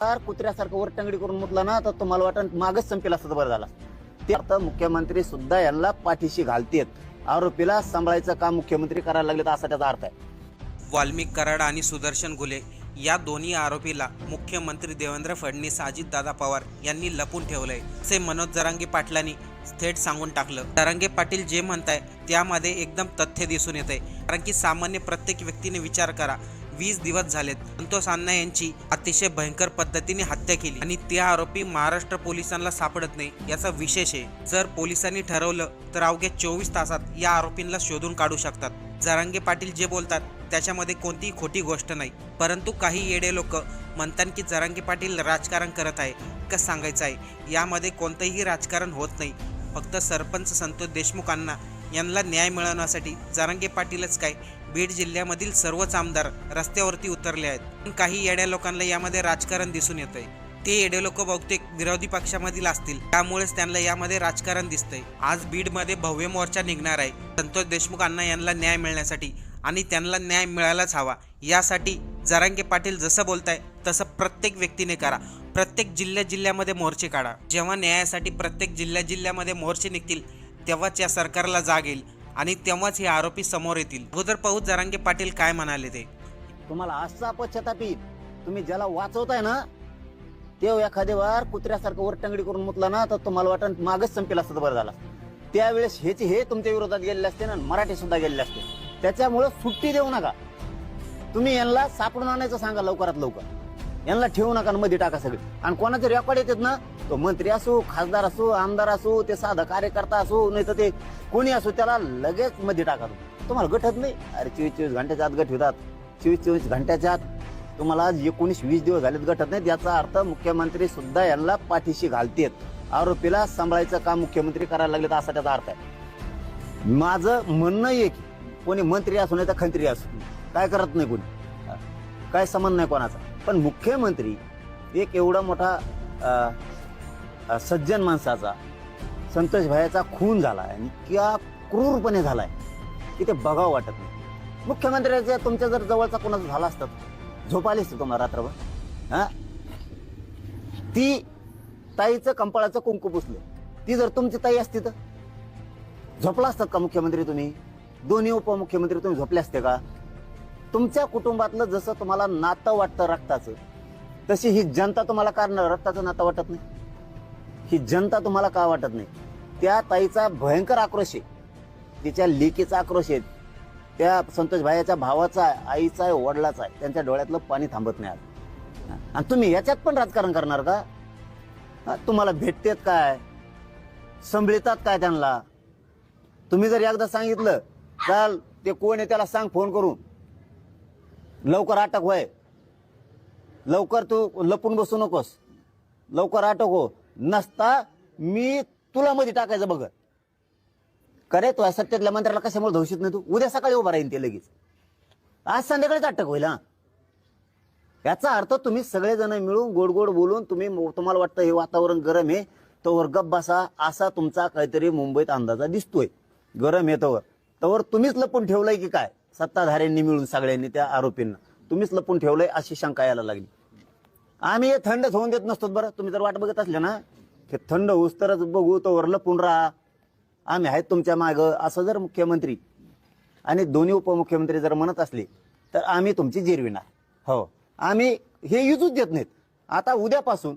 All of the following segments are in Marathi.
फार कुत्र्यासारखं वर टंगडी करून मुतला ना तर तुम्हाला वाटत मागच संपेल असं बरं झालं. ते आता मुख्यमंत्री सुद्धा यांना पाठीशी घालतेत. आरोपीला सांभाळायचं काम मुख्यमंत्री करायला लागले तर असा त्याचा अर्थ आहे. वाल्मिक कराड आणि सुदर्शन घुले या दोन्ही आरोपीला मुख्यमंत्री देवेंद्र फडणवीस अजितदादा पवार यांनी लपून ठेवलंय. असे मनोज जरांगे पाटलांनी थेट सांगून टाकलं. जरांगे पाटील जे म्हणताय त्यामध्ये एकदम तथ्य दिसून येत आहे कारण की सामान्य प्रत्येक व्यक्तीने विचार करा वीस दिवस झालेत. संतोष अण्णा यांची अतिशय भयंकर पद्धतीने हत्या केली आणि ते आरोपी महाराष्ट्र पोलिसांना सापडत नाही याचा विशेष आहे. जर पोलिसांनी ठरवलं तर अवघ्या चोवीस तासात या आरोपींना शोधून काढू शकतात. जरांगे पाटील जे बोलतात त्याच्यामध्ये कोणतीही खोटी गोष्ट नाही. परंतु काही येडे लोक म्हणतात की जरांगे पाटील राजकारण करत आहे कसं सांगायचं आहे. यामध्ये कोणतंही राजकारण होत नाही. फक्त सरपंच संतोष देशमुखांना यांना न्याय मिळवण्यासाठी जरांगे पाटीलच काय बीड जिल्ह्यामधील सर्वच आमदार रस्त्यावरती उतरले आहेत. पण काही येड्या लोकांना यामध्ये राजकारण दिसून येत आहे ते येडे लोक बहुतेक विरोधी पक्षामधील असतील. त्यामुळेच त्यांना यामध्ये राजकारण दिसतंय. आज बीडमध्ये भव्य मोर्चा निघणार आहे. संतोष देशमुख अण्णा यांना न्याय मिळण्यासाठी आणि त्यांना न्याय मिळायलाच हवा. यासाठी जरांगे पाटील जसं बोलताय तसं प्रत्येक व्यक्तीने करा. प्रत्येक जिल्ह्या जिल्ह्यामध्ये मोर्चे काढा. जेव्हा न्यायासाठी प्रत्येक जिल्ह्या जिल्ह्यामध्ये मोर्चे निघतील तेव्हाच या सरकारला जाग येईल. आणि तेव्हाच हे आरोपी समोर येतील. अगोदर पाहू जरांगे पाटील काय म्हणाले ते. तुम्हाला असा पश्चातापी तुम्ही ज्याला वाचवताय ना ते एखाद्यावर कुत्र्यासारखं वर टंगडी करून मुतला ना तर तुम्हाला वाटत मागच संपेल असतं बरं झालं. त्यावेळेस हेच हे तुमच्या विरोधात गेलेले असते ना मराठी सुद्धा गेलेले असते. त्याच्यामुळं सुट्टी देऊ नका. तुम्ही यांना सापडून आणायचं सांगा लवकरात लवकर. यांना ठेवू नका मध्ये टाका सगळे. आणि कोणाचे रेकॉर्ड येतात ना मंत्री असो खासदार असो आमदार असो ते साधा कार्यकर्ता असो नाही तर ते कोणी असो त्याला लगेच मध्ये टाका तुम्हाला गठत नाही? अरे चोवीस चोवीस घंट्याच्या आत गट होतात. चोवीस चोवीस घंट्याच्या आत तुम्हाला आज एकोणीस वीस दिवस झालेत गटत नाहीत. याचा अर्थ मुख्यमंत्री सुद्धा यांना पाठीशी घालतेत. आरोपीला सांभाळायचं काम मुख्यमंत्री करायला लागले असा त्याचा अर्थ आहे. माझं म्हणणं आहे की कोणी मंत्री असू नाही तर खंत्री असू. काय करत नाही कोणी? काय संबंध नाही कोणाचा. पण मुख्यमंत्री एक एवढा मोठा अ, सज्जन माणसाचा संतोष भायाचा खून झाला आणि क्या क्रूरपणे झालाय की ते बघावं वाटत नाही. मुख्यमंत्र्याच्या तुमच्या जर जवळचा कोणाचा झाला असतात झोपालीच असते तुम्हाला रात्रभर हा? ती ताईचं कंपाळाचं कुंकू पुसलं. ती जर तुमची ताई असती तर? झोपला असतात का मुख्यमंत्री तुम्ही? दोन्ही उपमुख्यमंत्री तुम्ही झोपले असते का? तुमच्या कुटुंबातलं जसं तुम्हाला नातं वाटतं रक्ताचं तशी ही जनता तुम्हाला कारण रक्ताचं नातं वाटत नाही. ही जनता तुम्हाला का वाटत नाही? त्या ताईचा भयंकर आक्रोश आहे. तिच्या लेकीचा आक्रोश आहे. त्या संतोष भाईच्या भावाचा आहे, आईचा आहे वडिलाचा आहे. त्यांच्या डोळ्यातलं पाणी थांबत नाही आज. आणि तुम्ही याच्यात पण राजकारण करणार का? तुम्हाला भेटतेत काय? संभळितात काय त्यांना? तुम्ही जर एकदा सांगितलं चाल ते कोण आहे त्याला सांग फोन करून. लवकर अटक व्हाय लवकर तू लपून बसू नकोस. लवकर अटक हो. नसता मी तुला मध्ये टाकायचं बघ. करे तू सत्यातल्या मंत्र्याला कशामुळे धवशीत नाही तू? उद्या सकाळी उभा राहील ते लगेच. आज संध्याकाळीच अटक होईल हा. याचा अर्थ तुम्ही सगळेजण मिळून गोड गोड बोलून तुम्ही तुम्हाला वाटतं हे वातावरण गरम आहे तोवर गप बसा असा तुमचा काहीतरी मुंबईत अंदाजा दिसतोय. गरम आहे तोवर. तोवर तुम्हीच लपून ठेवलंय की काय? सत्ताधाऱ्यांनी मिळून सगळ्यांनी त्या आरोपींना. तुम्हीच लपून ठेवलंय अशी शंका यायला लागली. आम्ही हे थंडच होऊन देत नसतो बरं. तुम्ही जर वाट बघत असले ना हे थंड होऊस तरच बघू तोवर लपून राहा आम्ही आहेत तुमच्या मागं असं जर मुख्यमंत्री आणि दोन्ही उपमुख्यमंत्री जर म्हणत असले तर आम्ही तुमची जिरविणार हो. आम्ही हे युजूच देत नाहीत. आता उद्यापासून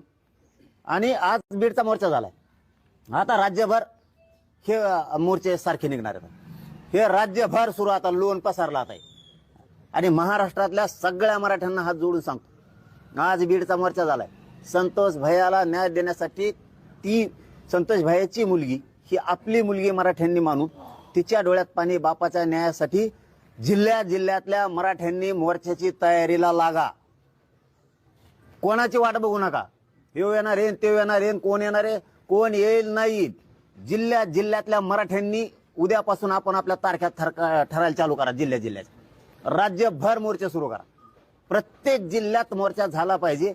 आणि आज बीडचा मोर्चा झालाय. आता राज्यभर हे मोर्चे सारखे निघणार आहेत. हे राज्यभर सुरू आता लोन पसरला आता आहे. आणि महाराष्ट्रातल्या सगळ्या मराठ्यांना हात जोडून सांगतो. आज बीडचा मोर्चा झालाय. संतोष भयाला न्याय देण्यासाठी ती संतोष भयाची मुलगी ही आपली मुलगी मराठ्यांनी मानून तिच्या डोळ्यात पाणी बापाच्या न्यायासाठी जिल्ह्या जिल्ह्यातल्या मराठ्यांनी मोर्चाची तयारीला लागा. कोणाची वाट बघू नका. येऊ येणार येईन ते येणार येईन कोण येणार आहे कोण येईल नाही जिल्ह्या जिल्ह्यातल्या मराठ्यांनी उद्यापासून आपण आपल्या तारख्या ठरका ठरायला चालू करा जिल्ह्या जिल्ह्यात राज्यभर मोर्चे सुरू करा. प्रत्येक जिल्ह्यात मोर्चा झाला पाहिजे.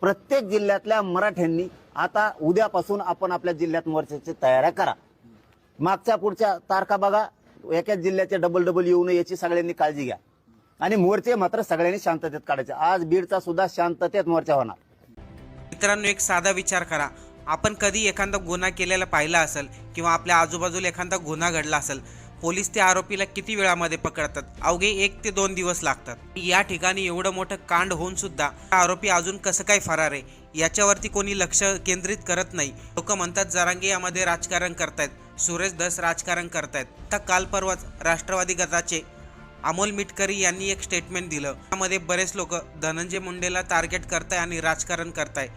प्रत्येक जिल्ह्यातल्या मराठ्यांनी आता उद्यापासून आपण आपल्या जिल्ह्यात मोर्चाची तयाऱ्या करा. मागच्या पुढच्या तारखा बघा. एकाच जिल्ह्याचे डबल डबल येऊ नये याची सगळ्यांनी काळजी घ्या. आणि मोर्चे मात्र सगळ्यांनी शांततेत काढायचे. आज बीडचा सुद्धा शांततेत मोर्चा होणार. मित्रांनो एक साधा विचार करा. आपण कधी एखादा गुन्हा केलेला पाहिला असेल किंवा आपल्या आजूबाजूला एखादा गुन्हा घडला असेल पोलीस त्या आरोपीला किती वेळामध्ये पकडतात? अवघे एक ते दोन दिवस लागतात. या ठिकाणी एवढं मोठं कांड होऊन सुद्धा आरोपी अजून कसं काय फरार आहे याच्यावरती कोणी लक्ष केंद्रित करत नाही. लोक म्हणतात जरांगे यामध्ये राजकारण करतायत. सुरेश दस राजकारण करतायत. तर काल परवाच राष्ट्रवादी गटाचे अमोल मिटकरी यांनी एक स्टेटमेंट दिलं. त्यामध्ये बरेच लोक धनंजय मुंडेला टार्गेट करताय आणि राजकारण करताय.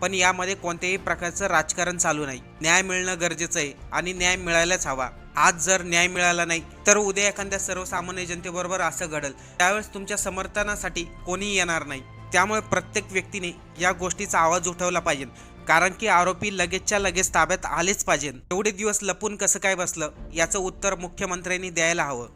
पण यामध्ये कोणत्याही प्रकारचं राजकारण चालू नाही. न्याय मिळणं गरजेचं आहे आणि न्याय मिळायलाच हवा. आज जर न्याय मिळाला नाही तर उद्या एखाद्या सर्वसामान्य जनतेबरोबर असं घडल. त्यावेळेस तुमच्या समर्थनासाठी कोणी येणार नाही. त्यामुळे प्रत्येक व्यक्तीने या गोष्टीचा आवाज उठवला पाहिजे. कारण की आरोपी लगेचच्या लगेच ताब्यात आलेच पाहिजे. एवढे दिवस लपून कसं काय बसलं याचं उत्तर मुख्यमंत्र्यांनी द्यायला हवं.